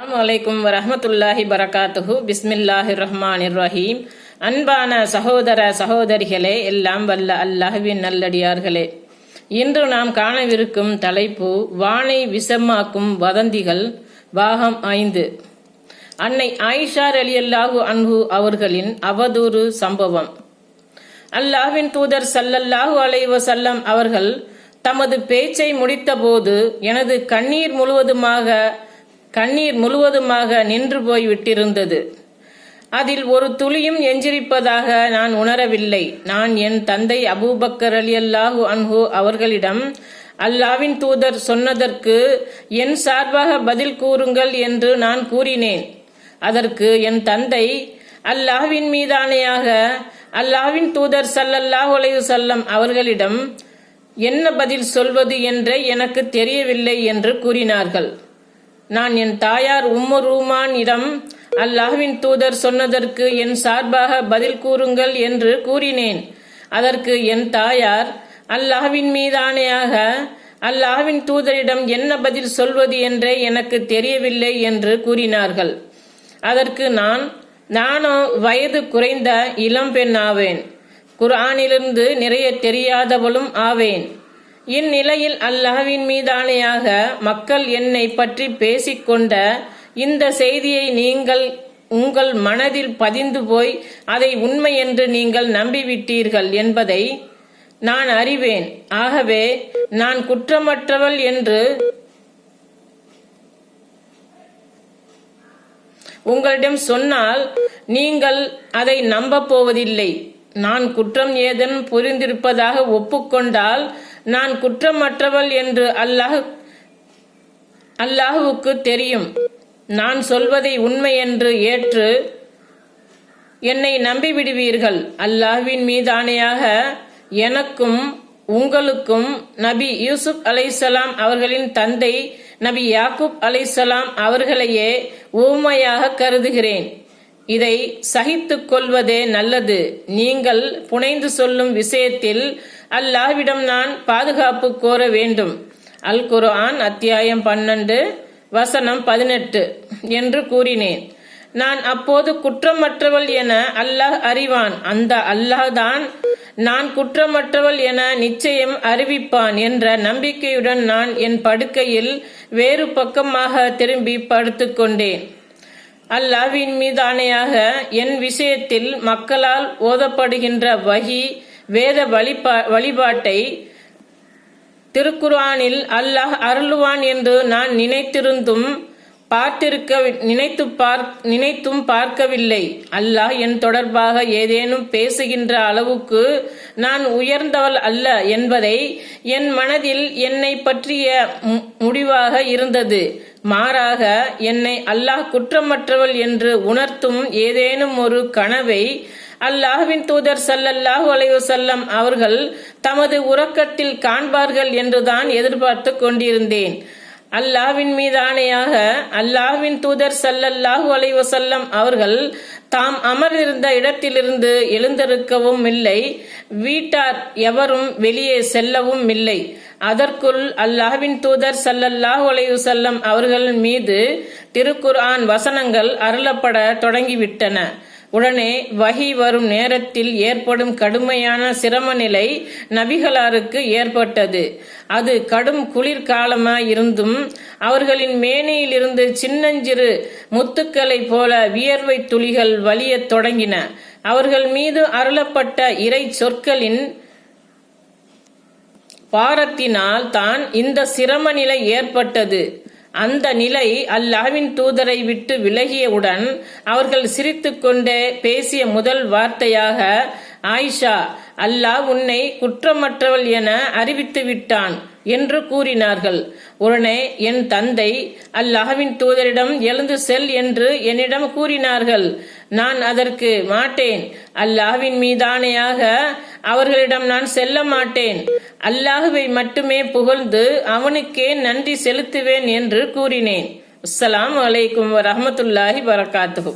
அஸ்ஸலாமு அலைக்கும் வரஹமத்துல்லாஹி பரகாத்துஹு. பிஸ்மில்லாஹி ரஹ்மானிர் ரஹீம் அன்பான சகோதர சகோதரிகளே எல்லாம் வல்ல அல்லாஹ்வின் நல்லடியார்களே. இன்று நாம் காணவிருக்கும் தலைப்பு வானை விஷமாக்கும் வதந்திகள் பாகம் ஐந்து. அன்னை ஆயிஷார் அலி அல்லாஹு அன்பு அவர்களின் அவதூறு சம்பவம். அல்லாஹ்வின் தூதர் சல்லல்லாஹு அலைஹி வஸல்லம் அவர்கள் தமது பேச்சை முடித்தபோது எனது கண்ணீர் முழுவதுமாக கண்ணீர் முழுவதுமாக நின்று போய் விட்டிருந்தது. அதில் ஒரு துளியும் எஞ்சிருப்பதாக நான் உணரவில்லை. நான் என் தந்தை அபூபக்கர் அலி அல்லாஹு அன்ஹு அவர்களிடம் அல்லாவின் தூதர் சொன்னதற்கு என் சார்பாக பதில் கூறுங்கள் என்று நான் கூறினேன். அதற்கு என் தந்தை அல்லாஹ்வின் மீதானையாக அல்லாஹ்வின் தூதர் சல்லல்லாஹ் அலைஹி செல்லம் அவர்களிடம் என்ன பதில் சொல்வது என்றே எனக்கு தெரியவில்லை என்று கூறினார்கள். நான் என் தாயார் உம்மு ரூமான் இடம். அல்லாஹ்வின் தூதர் சொன்னதற்கு என் சார்பாக பதில் கூறுங்கள் என்று கூறினேன். அதற்கு என் தாயார் அல்லாஹ்வின் மீதானையாக அல்லாஹ்வின் தூதரிடம் என்ன பதில் சொல்வது என்றே எனக்கு தெரியவில்லை என்று கூறினார்கள். அதற்கு நான் நானோ வயது குறைந்த இளம்பெண் ஆவேன். குர்ஆனிலிருந்து நிறைய தெரியாதவளும் ஆவேன். இந்நிலையில் அல்லாஹ்வின் மீதானையாக மக்கள் என்னை பற்றி பேசிக்கொண்ட இந்த செய்தியை நீங்கள் உங்கள் மனதில் பதிந்து போய் அதை உண்மை என்று நீங்கள் நம்பிவிட்டீர்கள் என்பதை நான் அறிவேன். ஆகவே நான் குற்றமற்றவள் என்று உங்களிடம் சொன்னால் நீங்கள் அதை நம்பப் போவதில்லை. நான் குற்றம் ஏதேனும் புரிந்திருப்பதாக ஒப்புக்கொண்டால் நான் குற்றமற்றவள் என்று அல்லாஹ் அல்லாஹுவுக்கு தெரியும். நான் சொல்வதை உண்மை என்று ஏற்று என்னை நம்பிவிடுவீர்கள். அல்லாஹ்வின் மீதானையாக எனக்கும் உங்களுக்கும் நபி யூசுப் அலைசலாம் அவர்களின் தந்தை நபி யாக்குப் அலைசலாம் அவர்களையே ஊமையாக கருதுகிறேன். இதை சகித்துக் கொள்வதே நல்லது. நீங்கள் புனைந்து சொல்லும் விஷயத்தில் அல்லாஹ்விடம் நான் பாதுகாப்பு கோர வேண்டும். அல் குர்ஆன் அத்தியாயம் பன்னெண்டு வசனம் பதினெட்டு என்று கூறினேன். நான் அப்போது குற்றமற்றவள் என அல்லாஹ் அறிவான். அந்த அல்லாஹ் தான் நான் குற்றமற்றவள் என நிச்சயம் அறிவிப்பான் என்ற நம்பிக்கையுடன் நான் என் படுக்கையில் வேறு பக்கமாக திரும்பி படுத்துக்கொண்டேன் அல்லாவின் மீது ஆணையாக என் விஷயத்தில் மக்களால் ஓதப்படுகின்ற வகி வேத வழிபா வழிபாட்டை திருக்குர்ஆனில் அல்லாஹ் அருளுவான் என்று நான் நினைத்திருந்தும் பார்த்திருக்க நினைத்து பார்க் நினைத்தும் பார்க்கவில்லை. அல்லாஹ் என் தொடர்பாக ஏதேனும் பேசுகின்ற அளவுக்கு நான் உயர்ந்தவள் அல்ல என்பதை என் மனதில் என்னை பற்றிய முடிவாக இருந்தது. மாறாக என்னை அல்லாஹ் குற்றமற்றவள் என்று உணர்த்தும் ஏதேனும் ஒரு கனவை அல்லாஹ்வின் தூதர் சல்லல்லாஹு அலைவசல்லம் அவர்கள் தமது உறக்கத்தில் காண்பார்கள் என்றுதான் எதிர்பார்த்து கொண்டிருந்தேன். அல்லாவின் மீதானையாக அல்லாஹ்வின் தூதர் சல்லல்லாஹு அலைவசல்லம் அவர்கள் தாம் அமர்ந்திருந்த இடத்திலிருந்து எழுந்திருக்கவும் இல்லை வீட்டார் எவரும் வெளியே செல்லவும் இல்லை. அதற்குள் அல்லாஹ்வின் தூதர் சல்லல்லாஹு அலைவசல்லம் அவர்கள் மீது திருக்குர்ஆன் வசனங்கள் அருளப்பட தொடங்கிவிட்டன. உடனே வகி வரும் நேரத்தில் ஏற்படும் கடுமையான சிரம நிலை நபிகளாருக்கு ஏற்பட்டது. அது கடும் குளிர்காலமாய் இருந்தும் அவர்களின் மேனையிலிருந்து சின்னஞ்சிறு முத்துக்களை போல வியர்வை துளிகள் வலியத் தொடங்கின. அவர்கள் மீது அருளப்பட்ட இறை சொற்களின் பாரத்தினால் தான் இந்த சிரம நிலை ஏற்பட்டது. அந்த நிலை அல்லாவின் தூதரை விட்டு விலகியவுடன் அவர்கள் சிரித்துக்கொண்டே பேசிய முதல் வார்த்தையாக ஆயிஷா அல்லாஹ் உன்னை குற்றமற்றவள் என அறிவித்து விட்டான் என்று கூறினார்கள். உடனே என் தந்தை அல்லாஹ்வின் தூதரிடம் எழுந்து செல் என்று என்னிடம் கூறினார்கள். நான் அதற்கு மாட்டேன். அல்லாஹ்வின் மீதானையாக அவர்களிடம் நான் செல்ல மாட்டேன். அல்லாஹுவை மட்டுமே புகழ்ந்து அவனுக்கே நன்றி செலுத்துவேன் என்று கூறினேன். அஸ்ஸலாம் வலைக்கும் வரமத்துல்லாஹி வரகாத்துஹு